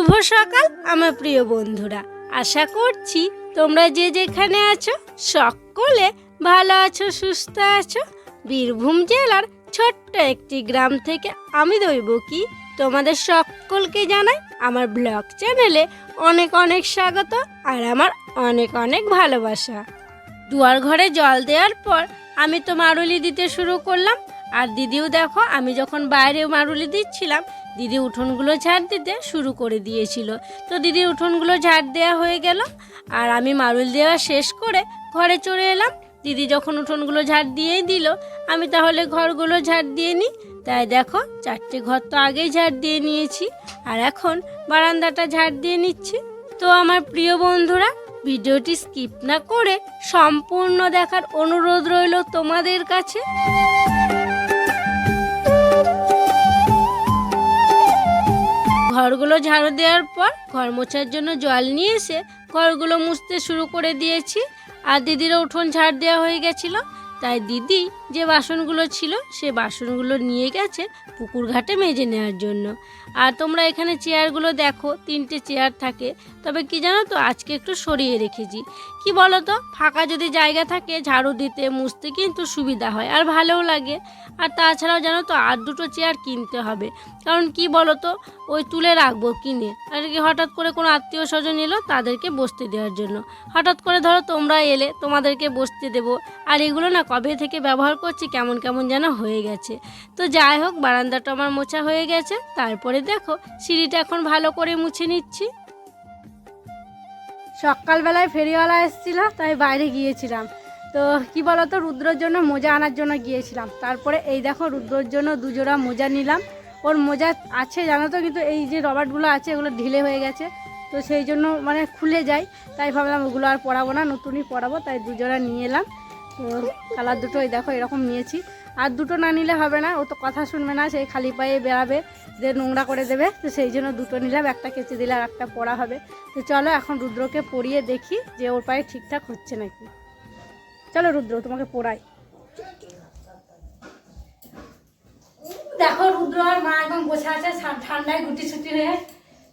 শুভ সকাল, আমার প্রিয় বন্ধুরা। আশা করছি তোমরা যে যেখানে আছো, সকলে ভালো আছো, সুস্থ আছো। বীরভূম জেলার ছোট্ট একটি গ্রাম থেকে আমি দৈব কি, তোমাদের সকলকে জানাই আমার ব্লগ চ্যানেলে অনেক অনেক স্বাগত আর আমার অনেক অনেক ভালোবাসা। দুয়ার ঘরে জল দেওয়ার পর আমি তো মারুলি দিতে শুরু করলাম। আর দিদিও দেখো, আমি যখন বাইরে মারুলি দিচ্ছিলাম দিদি উঠোনগুলো ঝাড় দিতে শুরু করে দিয়েছিল। তো দিদির উঠোনগুলো ঝাড় দেওয়া হয়ে গেল আর আমি মারুল দেওয়া শেষ করে ঘরে চলে এলাম। দিদি যখন উঠোনগুলো ঝাড় দিয়েই দিল, আমি তাহলে ঘরগুলো ঝাড় দিয়ে নিই। তাই দেখো, চারটে ঘর তো আগেই ঝাড় দিয়ে নিয়েছি আর এখন বারান্দাটা ঝাড় দিয়ে নিচ্ছি। তো আমার প্রিয় বন্ধুরা, ভিডিওটি স্কিপ না করে সম্পূর্ণ দেখার অনুরোধ রইল তোমাদের কাছে। ঘরগুলো ঝাড়ু দেওয়ার পর ঘর মোছার জন্য জল নিয়ে এসে ঘরগুলো মুছতে শুরু করে দিয়েছি। আর দিদিরও উঠোন ঝাড় দেওয়া হয়ে গেছিল, তাই দিদি যে বাসনগুলো ছিল, সে বাসনগুলো নিয়ে গেছে পুকুর ঘাটে মেজে নেওয়ার জন্য। আর তোমরা এখানে চেয়ারগুলো দেখো, তিনটে চেয়ার থাকে। তবে কি জানো তো, আজকে একটু সরিয়ে রেখেছি। কি বলো তো ফাঁকা যদি জায়গা থাকে, ঝাড়ু দিতে, মুছতে কিন্তু সুবিধা হয় আর ভালোও লাগে। আর তাছাড়াও জানো তো, আর দুটো চেয়ার কিনতে হবে। কারণ কি বলো তো ওই তুলে রাখব কিনে। আর কি হঠাৎ করে কোনো আত্মীয় স্বজন এলো তাদেরকে বসতে দেওয়ার জন্য। হঠাৎ করে ধরো তোমরা এলে, তোমাদেরকে বসতে দেবো। আর এগুলো না কবে থেকে ব্যবহার করছি, কেমন কেমন যেন হয়ে গেছে। তো যাই হোক, বারান্দাটা আমার মোছা হয়ে গেছে। তারপরে দেখো, সিঁড়িটা এখন ভালো করে মুছে নিচ্ছি। সকালবেলায় ফেরিওয়ালা এসেছিল, তাই বাইরে গিয়েছিলাম। তো কি বলতো, রুদ্রর জন্য মোজা আনার জন্য গিয়েছিলাম। তারপরে এই দেখো, রুদ্রর জন্য দুজোড়া মোজা নিলাম। ওর মোজা আছে, জানো তো, কিন্তু এই যে রবার্টগুলো আছে, এগুলো ঢিলে হয়ে গেছে। তো সেই জন্য মানে খুলে যায়। তাই ভাবলাম ওগুলো আর পড়াবো না, নতুনই পড়াবো তাই দুজোড়া নিয়ে এলাম। কালার দুটো এই দেখো এরকম নিয়েছি। আর দুটো না নিলে হবে না ও তো কথা শুনবে না সেই খালি পায়ে বেড়াবে যে নোংরা করে দেবে তো সেই জন্য দুটো নিলাম একটা কেচে দিলে আর একটা পরা হবে। তো চলো এখন রুদ্রকে পরিয়ে দেখি যে ওর পায়ে ঠিকঠাক হচ্ছে নাকি। চলো রুদ্র তোমাকে পড়াই। দেখো রুদ্র আর মা একদম বসে আছে ঠান্ডায় গুটি ছুটি হয়ে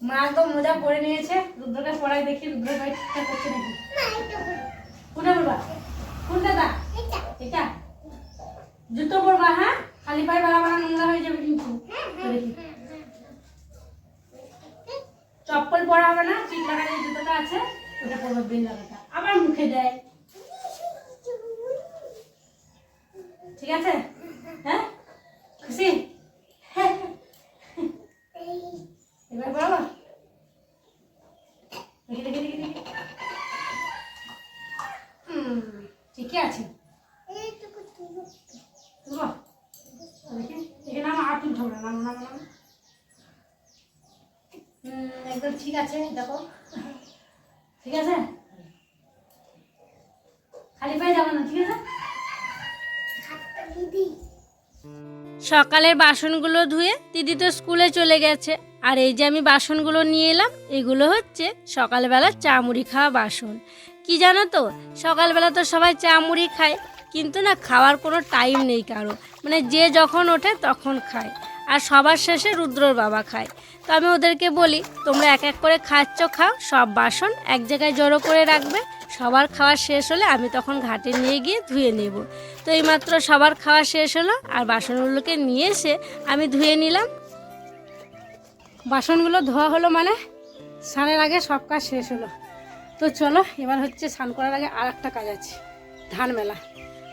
মা একদম মোজা পরে নিয়েছে রুদ্রকে পড়াই দেখি রুদ্র পায়ে ঠিকঠাক হচ্ছে নাকি। কোনটা দা? এটা জুতো পরবা হ্যাঁ? খালি পায়ে বেড়া বেড়া নোংরা হয়ে যাবে কিন্তু। চপ্পল পরা হবে না? চিট লাগা যে জুতোটা আছে ওটা পরবে বেল লাগাটা। আবার মুখে দেয়। ঠিক আছে? হ্যাঁ? খুশি? এবার পড়াবো দেখি দেখি দেখি দেখি হুম ঠিকই আছে? তুলবো? এখানে আমার হাত তুলতে হবে না নাম নাম নাম হুম, একদম ঠিক আছে দেখো। ঠিক আছে? খালি পায়ে যাব না ঠিক আছে? সকালের বাসনগুলো ধুয়ে দিদি তো স্কুলে চলে গেছে। আর এই যে আমি বাসনগুলো নিয়ে এলাম এগুলো হচ্ছে সকালবেলা চা মুড়ি খাওয়া বাসন। কি জানো তো? সকালবেলা তো সবাই চা মুড়ি খায়, কিন্তু না খাওয়ার কোনো টাইম নেই কারও। মানে যে যখন ওঠে তখন খায়। আর সবার শেষে রুদ্রর বাবা খায়। তো আমি ওদেরকে বলি, তোমরা এক এক করে খাচ্ছ, খাও, সব বাসন এক জায়গায় জড়ো করে রাখবে। সবার খাওয়া শেষ হলে আমি তখন ঘাটে নিয়ে গিয়ে ধুয়ে নেব। তো এইমাত্র সবার খাওয়া শেষ হলো, আর বাসনগুলোকে নিয়ে এসে আমি ধুয়ে নিলাম। বাসনগুলো ধোয়া হলো মানে? স্নানের আগে সব কাজ শেষ হলো। তো চলো, এবার হচ্ছে স্নান করার আগে আর একটা কাজ আছে, ধান মেলা।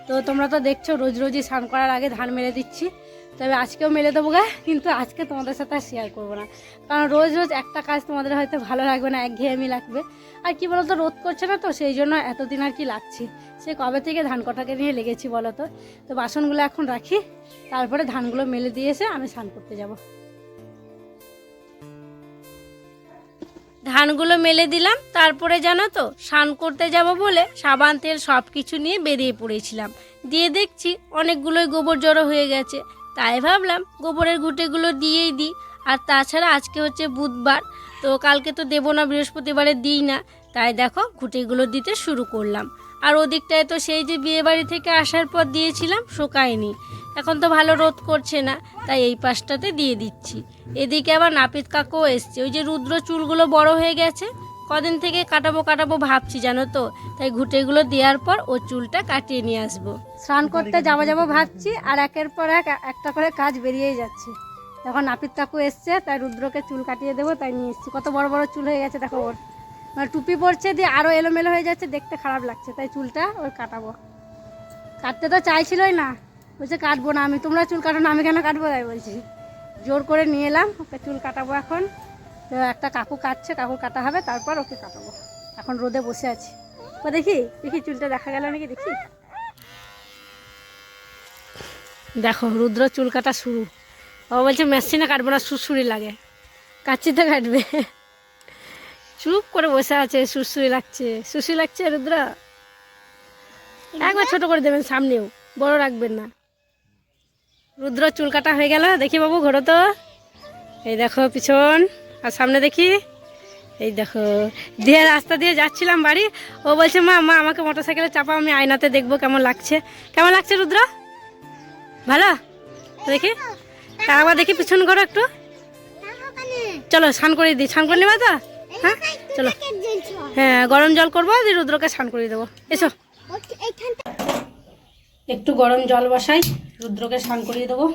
তো তোমরা তো দেখছ, রোজ রোজই স্নান করার আগে ধান মেলে দিচ্ছি। তবে আজকেও মেলে দেবো গা, কিন্তু আজকে তোমাদের সাথে আর শেয়ার করব না। কারণ রোজ রোজ একটা কাজ তোমাদের হয়তো ভালো লাগবে না, একঘেয়েমি লাগবে। আর কি বলতো, রোদ করছে না তো, সেই জন্য এতদিন আর কি লাগছে। সে কবে থেকে ধান কটাকে নিয়ে লেগেছি বলো তো? তো বাসনগুলো এখন রাখি, তারপরে ধানগুলো মেলে দিয়ে এসে আমি স্নান করতে যাব। ধানগুলো মেলে দিলাম, তারপরে জানো তো, স্নান করতে যাব বলে সাবান, তেল সব কিছু নিয়ে বেরিয়ে পড়েছিলাম। দিয়ে দেখছি অনেকগুলোই গোবর জড়ো হয়ে গেছে। তাই ভাবলাম গোবরের ঘুঁটেগুলো দিয়েই দিই। আর তাছাড়া আজকে হচ্ছে বুধবার, তো কালকে তো দেবো না, বৃহস্পতিবারে দিই না। তাই দেখো ঘুঁটেগুলো দিতে শুরু করলাম। আর ওদিকটায় তো সেই যে বিয়েবাড়ি থেকে আসার পর দিয়েছিলাম, শোকায়নি। এখন তো ভালো রোদ করছে না, তাই এই পাশটাতে দিয়ে দিচ্ছি। এদিকে আবার নাপিত কাকুও এসছে। ওই যে রুদ্র চুলগুলো বড় হয়ে গেছে, কদিন থেকে কাটাবো কাটাবো ভাবছি, জানো তো? তাই ঘুটেগুলো দেওয়ার পর ও চুলটা কাটিয়ে নিয়ে আসব। স্নান করতে যাব যাব ভাবছি, আর একের পর এক একটা করে কাজ বেরিয়েই যাচ্ছে। এখন নাপিত কাকু এসছে, তাই রুদ্রকে চুল কাটিয়ে দেবো, তাই নিয়ে এসছি। কত বড় বড় চুল হয়ে গেছে, দেখো ওর। মানে টুপি পরছে দিয়ে আরও এলোমেলো হয়ে যাচ্ছে, দেখতে খারাপ লাগছে, তাই চুলটা ওর কাটাবো। কাটতে তো চাইছিলই না। বলছে, কাটবো না আমি। তোমরা চুল কাটো না, আমি কেন কাটবো? তাই বলছি। জোর করে নিয়ে এলাম, ওকে চুল কাটাবো এখন। তো একটা কাকু কাটছে, কাকু কাটা হবে, তারপর ওকে কাটাবো। এখন রোদে বসে আছি। ও দেখি দেখি চুলটা দেখা গেল নাকি, দেখি। দেখো, রুদ্র চুল কাটা শুরু। ও বলছে, মেশিনে কাটবো না সুরসুরি লাগে। কাচ্ছিতে কাটবে। চুপ করে বসে আছে সুরসুরি লাগছে। সুরসুরি লাগছে রুদ্র। একবার ছোট করে দেবেন, সামনেও। বড় রাখবেন না। রুদ্র চুল কাটা হয়ে গেল। দেখি বাবু, ঘোরো তো। এই দেখো পিছন, আর সামনে দেখি। এই দেখো, দিয়ে রাস্তা দিয়ে যাচ্ছিলাম বাড়ি। ও বলছে, মা মা, আমাকে মোটর সাইকেলে চাপাও, আমি আয়নাতে দেখব কেমন লাগছে। কেমন লাগছে রুদ্র? ভালো। দেখি। আবার দেখি পিছন করো একটু। চলো, স্নান করে দিই। স্নান করে নেবা তো? হ্যাঁ চলো। হ্যাঁ গরম জল করব, দিয়ে রুদ্রকে স্নান করে দেবো। এসো। একটু গরম জল বসাই, রুদ্রকে স্নান করিয়ে দেবো।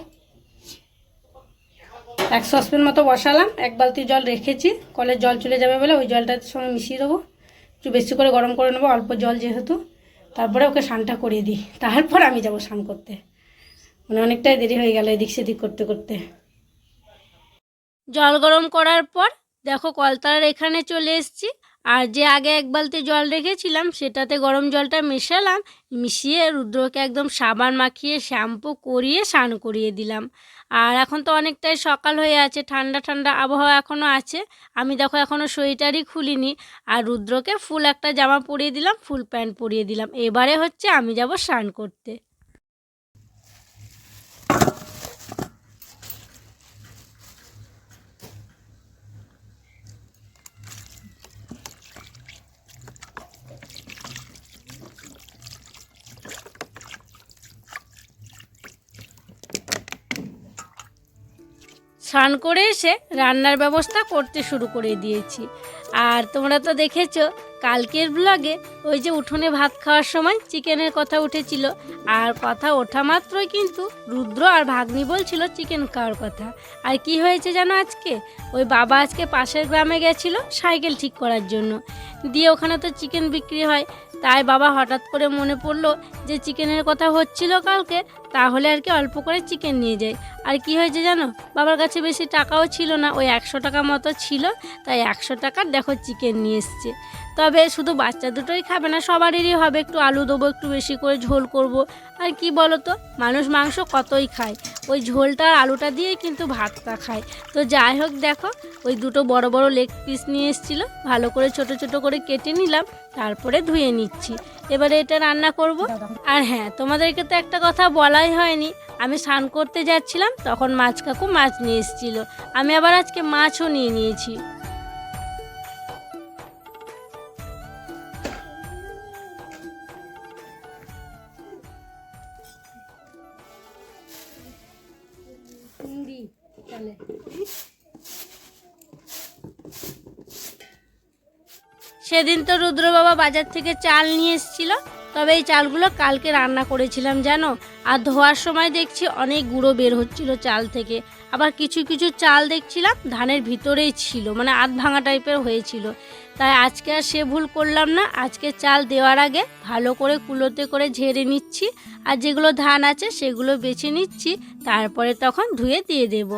এক সসপ্যান মতো বসালাম, এক বালতি জল রেখেছি, কলের জল চলে যাবে বলে ওই জলটার সঙ্গে মিশিয়ে দেবো। একটু বেশি করে গরম করে নেব, অল্প জল যেহেতু। তারপরে ওকে স্নানটা করিয়ে দিই, তারপর আমি যাব স্নান করতে। মানে অনেকটাই দেরি হয়ে গেল এদিক সেদিক করতে করতে। জল গরম করার পর দেখো কলতার এখানে চলে এসেছি। আর যে আগে এক বালতি জল রেখেছিলাম, সেটাতে গরম জলটা মেশালাম, মিশিয়ে রুদ্রকে একদম সাবান মাখিয়ে শ্যাম্পু করিয়ে স্নান করিয়ে দিলাম। আর এখন তো অনেকটাই সকাল হয়ে আছে, ঠান্ডা ঠান্ডা আবহাওয়া এখনও আছে। আমি দেখো এখনও সোয়েটারই খুলিনি। আর রুদ্রকে ফুল একটা জামা পরিয়ে দিলাম, ফুল প্যান্ট পরিয়ে দিলাম। এবারে হচ্ছে আমি যাব স্নান করতে। স্নান করে এসে রান্নার ব্যবস্থা করতে শুরু করে দিয়েছি। আর তোমরা তো দেখেছ, কালকের ব্লগে ওই যে উঠোনে ভাত খাওয়ার সময় চিকেনের কথা উঠেছিল। আর কথা ওঠা মাত্রই কিন্তু রুদ্র আর ভাগ্নি বলছিল চিকেন খাওয়ার কথা। আর কি হয়েছে জানো আজকে? ওই বাবা আজকে পাশের গ্রামে গেছিল সাইকেল ঠিক করার জন্য। দিয়ে ওখানে তো চিকেন বিক্রি হয়। তাই বাবা হঠাৎ করে মনে পড়ল যে চিকেনের কথা হচ্ছিল কালকে, তাহলে আর কি অল্প করে চিকেন নিয়ে যাই। আর কি হয়েছে জানো? বাবার কাছে বেশি টাকাও ছিল না, ওই একশো টাকা মতো ছিল, তাই একশো টাকার দেখো চিকেন নিয়ে এসছে। তবে শুধু বাচ্চা দুটোই খাবে না, সবারই হবে। একটু আলু দেবো, একটু বেশি করে ঝোল করব। আর কি বলো তো মানুষ মাংস কতই খায়। ওই ঝোলটা আলুটা দিয়েই কিন্তু ভাতটা খায়। তো যাই হোক দেখো, ওই দুটো বড় বড় লেগ পিস নিয়ে এসেছিল। ভালো করে ছোট ছোট করে কেটে নিলাম, তারপরে ধুয়ে নিচ্ছি। এবারে এটা রান্না করব। আর হ্যাঁ তোমাদেরকে তো একটা কথা বলাই হয়নি। আমি স্নান করতে যাচ্ছিলাম, তখন মাছ কাকু মাছ নিয়ে এসেছিল। আমি আবার আজকে মাছও নিয়ে নিয়েছি। সেদিন তো রুদ্র বাবা বাজার থেকে চাল নিয়ে এসেছিল, তবে এই চালগুলো কালকে রান্না করেছিলাম, জানো? আর ধোয়ার সময় দেখছি অনেক গুঁড়ো বের হচ্ছিল চাল থেকে। আবার কিছু কিছু চাল দেখছিলাম ধানের ভিতরেই ছিল মানে আধ ভাঙা টাইপের হয়েছিল। তাই আজকে আর সে ভুল করলাম না, আজকে চাল দেওয়ার আগে ভালো করে কুলোতে করে ঝেড়ে নিচ্ছি, আর যেগুলো ধান আছে সেগুলো বেছে নিচ্ছি, তারপরে তখন ধুয়ে দিয়ে দেবো।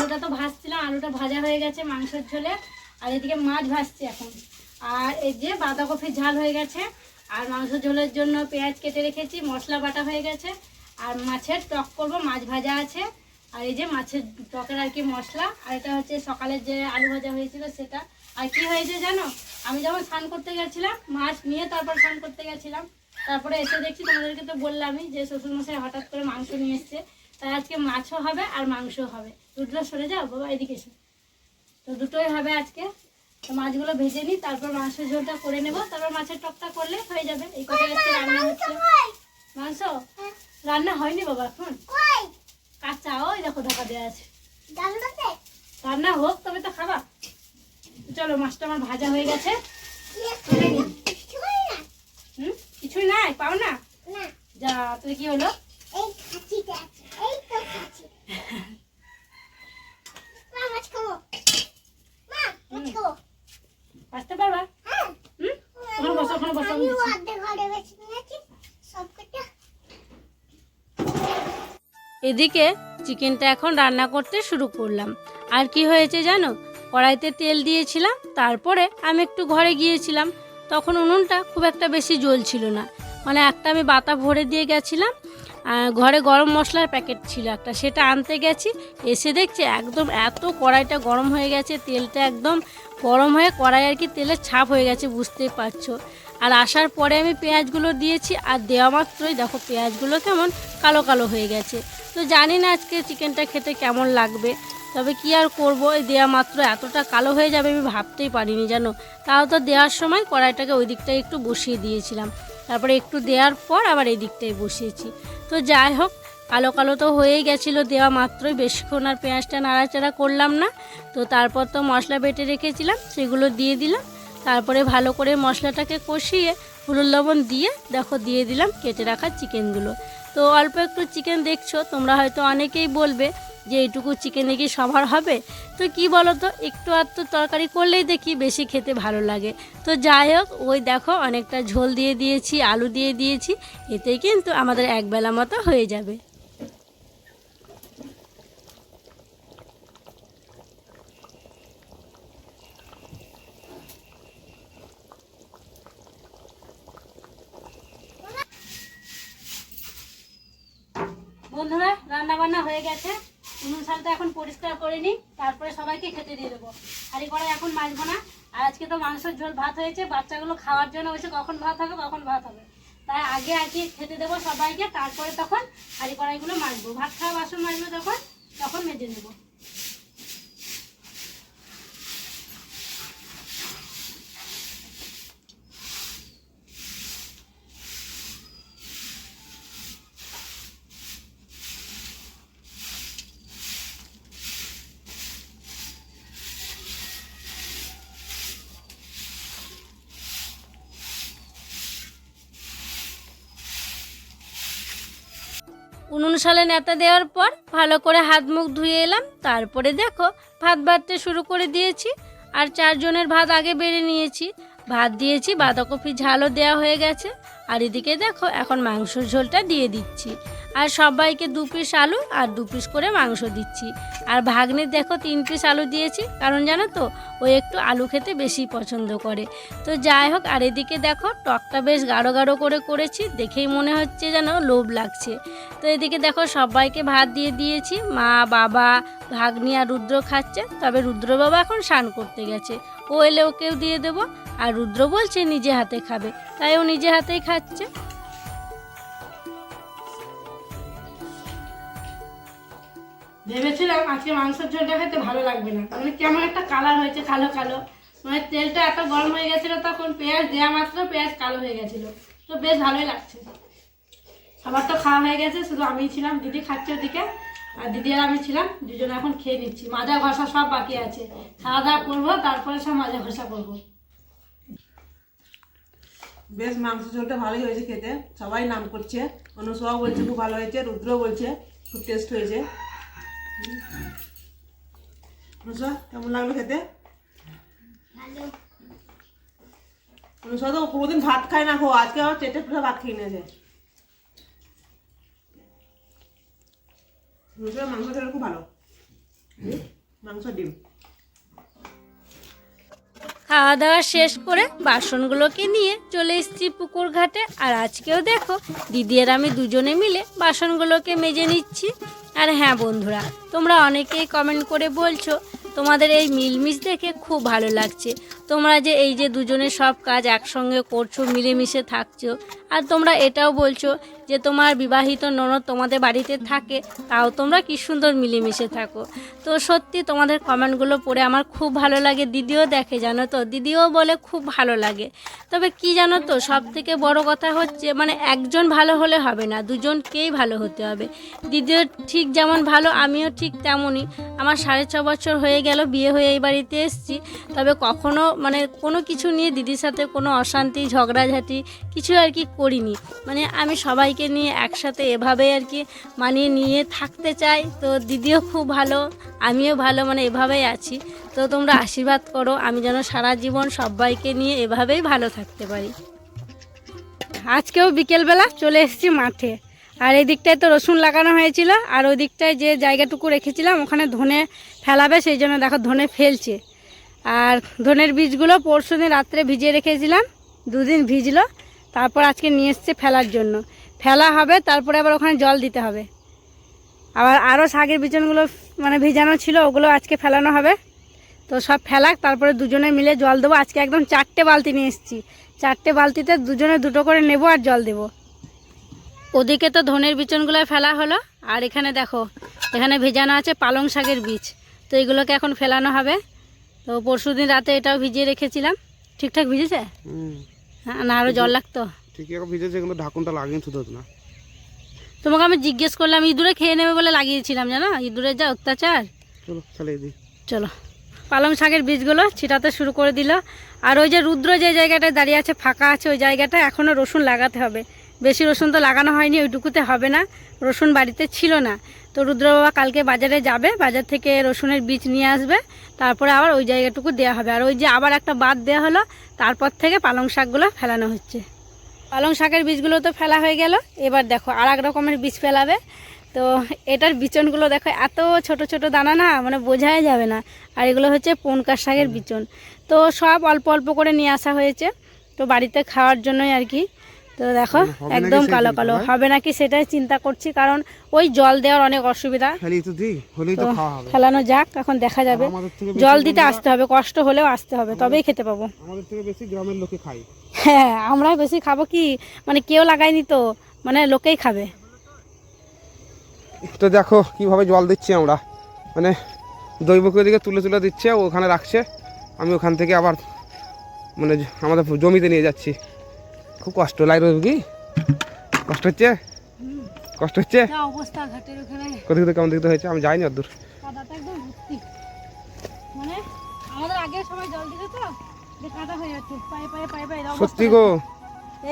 ঝোলটা ভাজা হয়ে গেছে মাংসের ঝোলে। আর এদিকে মাছ ভাজছে এখন। আর এই যে বাঁধাকপির ঝাল হয়ে গেছে, আর মাংস ঝোলের জন্য পেঁয়াজ কেটে রেখেছি, মশলা বাটা হয়ে গেছে। আর মাছের টক করব, মাছ ভাজা আছে। আর এই যে মাছের টকের আর কি মশলা, আর এটা হচ্ছে সকালের যে আলু ভাজা হয়েছিল সেটা। আর কি হয়েছে জানো? আমি যখন স্নান করতে গেছিলাম, মাছ নিয়ে তারপর স্নান করতে গেছিলাম। তারপরে এসে দেখছি তোমাদেরকে তো বললামই যে শ্বশুরমশাই হঠাৎ করে মাংস নিয়ে এসছে। তাই আজকে মাছও হবে আর মাংস হবে। দুটো সরে যাও বাবা এদিকে এসে। তো দুটোই হবে আজকে। তো মাছগুলো ভেজে নিই তারপর মাংসের ঝোলটা করে নেব। তারপর মাছের টকটা করলে হয়ে যাবে। এই কথা আজকে রান্না হচ্ছে। মাংস রান্না হয়নি বাবা এখন? কাঁচা ওই দেখো ঢাকা দেওয়া আছে। রান্না হোক তবে তো খাবা। চলো মাছটা আমার ভাজা হয়ে গেছে। কিছুই নাই? পাও না? যা তুই কি হলো? আসতে পারবা? ওখানে বসো ওখানে বসো। এদিকে চিকেনটা এখন রান্না করতে শুরু করলাম। আর কি হয়েছে জানো? কড়াইতে তেল দিয়েছিলাম তারপরে আমি একটু ঘরে গিয়েছিলাম। তখন উনুনটা খুব একটা বেশি জ্বলছিল না। মানে একটা আমি বাতা ভরে দিয়ে গেছিলাম ঘরে গরম মশলার প্যাকেট ছিল একটা। সেটা আনতে গেছি, এসে দেখছি একদম এত কড়াইটা গরম হয়ে গেছে, তেলটা একদম গরম হয়ে কড়াই আর কি তেলের ছাপ হয়ে গেছে, বুঝতেই পারছ। আর আসার পরে আমি পেঁয়াজগুলো দিয়েছি, আর দেওয়া মাত্রই দেখো পেঁয়াজগুলো কেমন কালো কালো হয়ে গেছে। তো জানি না আজকে চিকেনটা খেতে কেমন লাগবে, তবে কি আর করব দেওয়া মাত্র এতটা কালো হয়ে যাবে আমি ভাবতেই পারিনি, জানো? তাও তো দেওয়ার সময় কড়াইটাকে ওই দিকটায় একটু বসিয়ে দিয়েছিলাম। তারপরে একটু দেওয়ার পর আবার এই দিকটায় বসিয়েছি। তো যাই হোক, কালো কালো তো হয়েই গেছিল, দেওয়া মাত্রই। বেশিক্ষণ আর পেঁয়াজটা নাড়াচাড়া করলাম না। তো তারপর তো মশলা বেটে রেখেছিলাম, সেগুলো দিয়ে দিলাম। তারপরে ভালো করে মশলাটাকে কষিয়ে, হলুদ লবণ দিয়ে, দেখো দিয়ে দিলাম, কেটে রাখা চিকেনগুলো তো অল্প একটু চিকেন দেখছ, তোমরা হয়তো অনেকেই বলবে যে এইটুকু চিকেনে কি সবার হবে? তো কি বলো তো একটু আর তো তরকারি করলেই দেখি বেশি খেতে ভালো লাগে। তো যাই হোক, ওই দেখো অনেকটা ঝোল দিয়ে দিয়েছি, আলু দিয়ে দিয়েছি, এতেই কিন্তু আমাদের একবেলা মতো হয়ে যাবে। বন্ধুরা রান্না বান্না হয়ে গেছে। উনুন শালটা এখন পরিষ্কার করে নিই, তারপরে সবাইকে খেতে দিয়ে দেবো। হাঁড়ি করে এখন মাজবো না। আর আজকে তো মাংসের ঝোল, ভাত হয়েছে। বাচ্চাগুলো খাওয়ার জন্য বসে কখন ভাত হবে, কখন ভাত হবে? তাই আগে আগে খেতে দেবো সবাইকে, তারপরে তখন হাঁড়ি কড়াইগুলো মাজবো। ভাত খাওয়া বাসন মাজবো তখন তখন মেজে নেব। উনুন সালে নেতা দেওয়ার পর ভালো করে হাত মুখ ধুয়ে এলাম। তারপরে দেখো, ভাত বাড়তে শুরু করে দিয়েছি। আর চারজনের ভাত আগে বেড়ে নিয়েছি। ভাত দিয়েছি বাঁধাকপি ঝালও দেওয়া হয়ে গেছে। আর এদিকে দেখো, এখন মাংসর ঝোলটা দিয়ে দিচ্ছি। আর সবাইকে দু পিস আলু আর দু পিস করে মাংস দিচ্ছি। আর ভাগ্নের দেখো তিন পিস আলু দিয়েছি, কারণ জানো তো, ও একটু আলু খেতে বেশি পছন্দ করে। তো যাই হোক, আর এদিকে দেখো, টকটা বেশ গাঢ় গাঢ় করে করেছি, দেখেই মনে হচ্ছে যেন লোভ লাগছে। তো এদিকে দেখো, সবাইকে ভাত দিয়ে দিয়েছি, মা, বাবা, ভাগ্নি আর রুদ্র খাচ্ছে, তবে রুদ্র বাবা এখন স্নান করতে গেছে। ও এলে ওকেও দিয়ে দেবো, আর রুদ্র বলছে নিজে হাতে খাবে, তাই ও নিজে হাতেই খাচ্ছে। ভেবেছিলাম আজকে মাংসের ঝোলটা খেতে ভালো লাগবে না। মানে কেমন একটা কালার হয়েছে, কালো কালো। মানে তেলটা এত গরম হয়ে গেছিল তখন, পেঁয়াজ দেওয়া মাত্র পেঁয়াজ কালো হয়ে গেছিল। তো বেশ ভালোই লাগছে। সবার তো খাওয়া হয়ে গেছে, শুধু আমি ছিলাম, দিদি খাচ্ছে ওদিকে, আর দিদি আর আমি ছিলাম, দুজনে এখন খেয়ে নিচ্ছি। মাজা ঘষা সব বাকি আছে। খাওয়া দাওয়া করব, তারপরে সব মাজা ঘষা করব। বেশ মাংস ঝোলটা ভালোই হয়েছে খেতে। সবাই নাম করছে। অনুসবাও বলছে, খুব ভালো হয়েছে। রুদ্র বলছে, খুব টেস্ট হয়েছে। অনুসবা কেমন লাগল খেতে? অনুসবা তো কোনোদিন ভাত খায় না খো আজকে আবার চেটে পুরো ভাত খেয়ে নিয়েছে। অনুসবা মাংস খেলে খুব ভালো। মাংস ডিম। খাওয়া দাওয়া শেষ করে বাসনগুলোকে নিয়ে চলে এসেছি পুকুর ঘাটে। আর আজকেও দেখো, দিদি আর আমি দুজনে মিলে বাসনগুলোকে মেজে নিচ্ছি। আর হ্যাঁ বন্ধুরা, তোমরা অনেকেই কমেন্ট করে বলছো, তোমাদের এই মিলমিশ দেখে খুব ভালো লাগছে। তোমরা যে এই যে দুজনে সব কাজ একসঙ্গে করছ, মিলেমিশে থাকছো, আর তোমরা এটাও বলছো যে তোমার বিবাহিত ননদ তোমাদের বাড়িতে থাকে, তাও তোমরা কি সুন্দর মিলেমিশে থাকো। তো সত্যি তোমাদের কমেন্টগুলো পড়ে আমার খুব ভালো লাগে, দিদিও দেখে জানো তো, দিদিও বলে খুব ভালো লাগে। তবে কি জানো তো সব থেকে বড় কথা হচ্ছে মানে একজন ভালো হলে হবে না, দুজনকেই ভালো হতে হবে। দিদিও ঠিক যেমন ভালো, আমিও ঠিক তেমনই। আমার সাড়ে ছ বছর হয়ে গেল, বিয়ে হয়ে এই বাড়িতে এসেছি, তবে কখনো মানে কোনো কিছু নিয়ে দিদির সাথে কোনো অশান্তি, ঝগড়াঝাটি কিছু আর কি করিনি। মানে আমি সবাইকে নিয়ে একসাথে এভাবে আর কি মানিয়ে নিয়ে থাকতে চাই। তো দিদিও খুব ভালো, আমিও ভালো মানে এভাবেই আছি। তো তোমরা আশীর্বাদ করো, আমি যেন সারা জীবন সবাইকে নিয়ে এভাবেই ভালো থাকতে পারি। আজকেও বিকেলবেলা চলে এসেছি মাঠে। আর এই দিকটায় তো রসুন লাগানো হয়েছিল, আর ওই দিকটায় যে জায়গাটুকু রেখেছিলাম, ওখানে ধনে ফেলাবে, সেই জন্য দেখো ধনে ফেলছে। আর ধনের বীজগুলো পরশু দিন রাত্রে ভিজিয়ে রেখেছিলাম, দুদিন ভিজলো, তারপর আজকে নিয়ে এসছে ফেলার জন্য। ফেলা হবে, তারপরে আবার ওখানে জল দিতে হবে। আবার আরও শাকের বিচনগুলো মানে ভিজানো ছিল, ওগুলো আজকে ফেলানো হবে। তো সব ফেলাক, তারপরে দুজনে মিলে জল দেবো। আজকে একদম চারটে বালতি নিয়ে এসেছি। চারটে বালতিতে দুজনে দুটো করে নেব আর জল দেবো। ওদিকে তো ধনের বিচনগুলো ফেলা হলো, আর এখানে দেখো, এখানে ভেজানো আছে পালং শাকের বীজ। তো এগুলোকে এখন ফেলানো হবে। তো পরশু দিন রাতে এটাও ভিজিয়ে রেখেছিলাম। ঠিকঠাক ভিজেছে? হ্যাঁ না আরও জল লাগতো। ঠিকই ভিজেছে কিন্তু ঢাকুনটা লাগিয়ে থুতো না। তোমাকে আমি জিজ্ঞেস করলাম ইঁদুরে খেয়ে নেবে বলে লাগিয়েছিলাম জানো? ইঁদুরের যা অত্যাচার। চলো চালিয়ে দিই। চলো। পালং শাকের বীজগুলো ছিটাতে শুরু করে দিল। আর ওই যে রুদ্র যে জায়গাটায় দাঁড়িয়ে আছে ফাঁকা আছে ওই জায়গাটা এখনও রসুন লাগাতে হবে। বেশি রসুন তো লাগানো হয়নি ওইটুকুতে হবে না। রসুন বাড়িতে ছিল না। তো রুদ্রবাবা কালকে বাজারে যাবে বাজার থেকে রসুনের বীজ নিয়ে আসবে। তারপরে আবার ওই জায়গাটুকু দেওয়া হবে। আর ওই যে আবার একটা বাদ দেওয়া হলো তারপর থেকে পালং শাকগুলো ফেলানো হচ্ছে। পালং শাকের বীজগুলো তো ফেলা হয়ে গেল। এবার দেখো আর এক রকমের বীজ ফেলাবে। তো এটার বিচনগুলো দেখো এত ছোট ছোট দানা না মানে বোঝাই যাবে না। আর এগুলো হচ্ছে পনকার শাকের বিচন। তো সব অল্প অল্প করে নিয়ে আসা হয়েছে। তো বাড়িতে খাওয়ার জন্যই আর কি। তো দেখো একদম কালো কালো। হ্যাঁ? হবে নাকি সেটাই চিন্তা করছি কারণ ওই জল দেওয়ার অনেক অসুবিধা। হবে। ফেলানো যাক এখন দেখা যাবে। জল দিতে আসতে হবে কষ্ট হলেও আসতে হবে তবেই খেতে পাবো। আমাদের থেকে বেশি গ্রামের লোকে খাই হ্যাঁ আমরা বেশি খাব কি? মানে কেউ লাগায়নি তো মানে লোকেই খাবে। তো দেখো কীভাবে জল দিচ্ছি আমরা। মানে দৈবকে দিকে তুলে তুলে দিচ্ছে ওখানে রাখছে। আমি ওখান থেকে আবার মানে আমাদের জমিতে নিয়ে যাচ্ছি। খুব কষ্ট লাগবে কি কষ্ট হচ্ছে? কষ্ট হচ্ছে? কোথায় কোথায় কেমন দেখতে হয়েছে? আমি যাইনি একদম ভর্তি। মানে আমাদের আগের সময় জল দিতে তো যে হয়ে যাচ্ছে। পায়ে পায়ে পায়ে পায়ে এরকম সত্যি গো।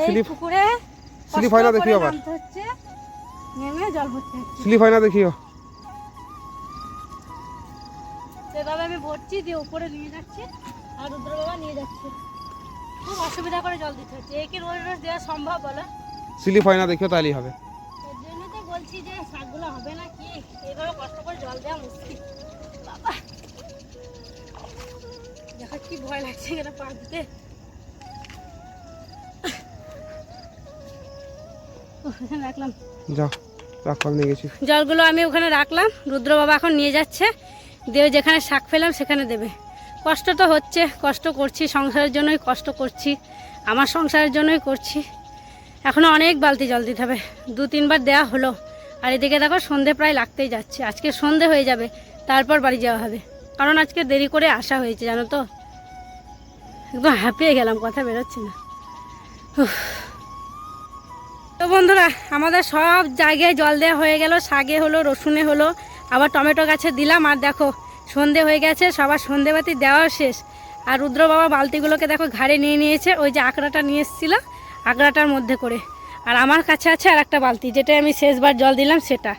স্লিপ- হয় না দেখি করে আবার। হচ্ছে নেমে জল হচ্ছে। স্লিপ হয় না দেখিও সেভাবে আমি ভরছি দিয়ে উপরে নিয়ে যাচ্ছি আর রুদ্র বাবা নিয়ে যাচ্ছে। খুব অসুবিধা করে জল দিতে হচ্ছে। একে রোজ রোজ দেওয়া সম্ভব বলো? স্লিপ হয় না দেখিও তাহলেই হবে। এর জন্য তো বলছি যে শাকগুলো হবে না কি? কষ্ট করে জল দেওয়া মুশকিল। বাবা! দেখো কি ভয় লাগছে এখানে পা দিতে। রাখলাম। যাও রাখ নিয়ে গেছি। জলগুলো আমি ওখানে রাখলাম। রুদ্র বাবা এখন নিয়ে যাচ্ছে। দিয়ে যেখানে শাক ফেলাম সেখানে দেবে। কষ্ট তো হচ্ছে, কষ্ট করছি, সংসারের জন্যই কষ্ট করছি, আমার সংসারের জন্যই করছি। এখনও অনেক বালতি জল দিতে হবে, দু তিনবার দেওয়া হলো। আর এদিকে দেখো সন্ধে প্রায় লাগতেই যাচ্ছে, আজকে সন্ধে হয়ে যাবে, তারপর বাড়ি যাওয়া হবে। কারণ আজকে দেরি করে আসা হয়েছে, জানো তো? একদম হাঁপিয়ে গেলাম, কথা বেরোচ্ছে না। তো বন্ধুরা, আমাদের সব জায়গায় জল দেওয়া হয়ে গেল, শাগে হলো, রসুনে হলো, আবার টমেটো গাছে দিলাম, আর দেখো সন্ধে হয়ে গেছে, সবার সন্ধেবাতি দেওয়াও শেষ। আর রুদ্র বাবা বালতিগুলোকে দেখো ঘাড়ে নিয়ে নিয়েছে, ওই যে আঁকড়াটা নিয়ে এসেছিল, আঁকড়াটার মধ্যে করে। আর আমার কাছে আছে আর একটা বালতি যেটা আমি শেষবার জল দিলাম সেটা।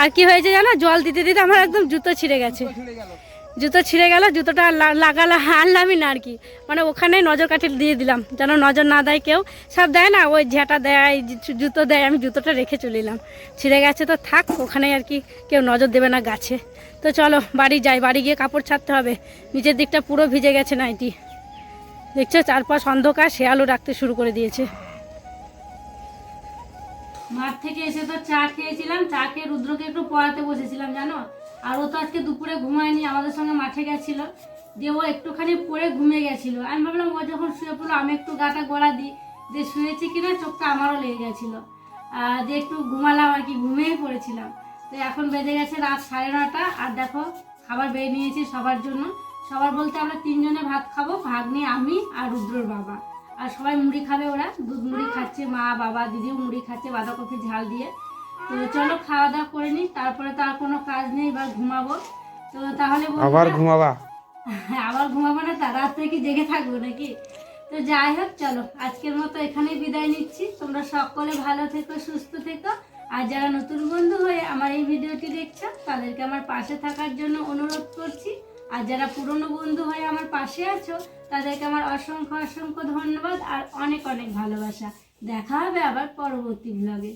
আর কি হয়েছে জানো? জল দিতে দিতে আমার একদম জুতো ছিঁড়ে গেছে। জুতো ছিঁড়ে গেল, জুতোটা লাগালা, আনলামই না আর কি। মানে ওখানেই নজর কাঠি দিয়ে দিলাম, যেন নজর না দেয় কেউ। সব দেয় না, ওই ঝেঁটা দেয় জুতো দেয়, আমি জুতোটা রেখে চলে এলাম। ছিঁড়ে গেছে তো থাক, ওখানেই আর কি কেউ নজর দেবে না গাছে। তো চলো, বাড়ি যাই, বাড়ি গিয়ে কাপড় ছাড়তে হবে। নিচের দিকটা পুরো ভিজে গেছে নাইটি। দেখছ, চারপাশ অন্ধকার, শেয়ালও রাখতে শুরু করে দিয়েছে। মাঠ থেকে এসে তো চা খেয়েছিলাম, চা খেয়ে রুদ্রকে একটু পড়াতে বসেছিলাম, জানো? আর ও তো আজকে দুপুরে ঘুমায়নি, আমাদের সঙ্গে মাঠে গেছিল। দিয়ে ও একটুখানি পরে ঘুমিয়ে গেছিল। আমি ভাবলাম, ও যখন শুয়ে পড়ল, আমি একটু গাটা গড়া দিই। যে শুয়েছে কিনা, চোখটা আমারও লেগে গেছিল। আর যে একটু ঘুমালাম আর কি, ঘুমিয়েই পড়েছিলাম। তো এখন বেজে গেছে রাত সাড়ে নটা। আর দেখো, খাবার বেরিয়ে নিয়েছি সবার জন্য। সবার বলতে আমরা তিনজনে ভাত খাব, ভাগ্নি, আমি আর রুদ্রর বাবা। আর সবাই মুড়ি খাবে ওরা। দুধ মুড়ি খাচ্ছে মা, বাবা, দিদিও মুড়ি খাচ্ছে বাঁধাকপি ঝাল দিয়ে। তো চলো খাওয়া দাওয়া করে নিই তারপরে তো আর কোনো কাজ নেই এবার ঘুমাবো। তো তাহলে আবার ঘুমাবা? আবার ঘুমাবো না তার রাত থেকে জেগে থাকব নাকি? তো যাই হোক চলো আজকের মতো এখানেই বিদায় নিচ্ছি। তোমরা সকলে ভালো থেকো সুস্থ থেকো। আর যারা নতুন বন্ধু হয়ে আমার এই ভিডিওটি দেখছ তাদেরকে আমার পাশে থাকার জন্য অনুরোধ করছি। আর যারা পুরনো বন্ধু হয়ে আমার পাশে আছো তাদেরকে আমার অসংখ্য অসংখ্য ধন্যবাদ আর অনেক অনেক ভালোবাসা। দেখা হবে আবার পরবর্তী ব্লগে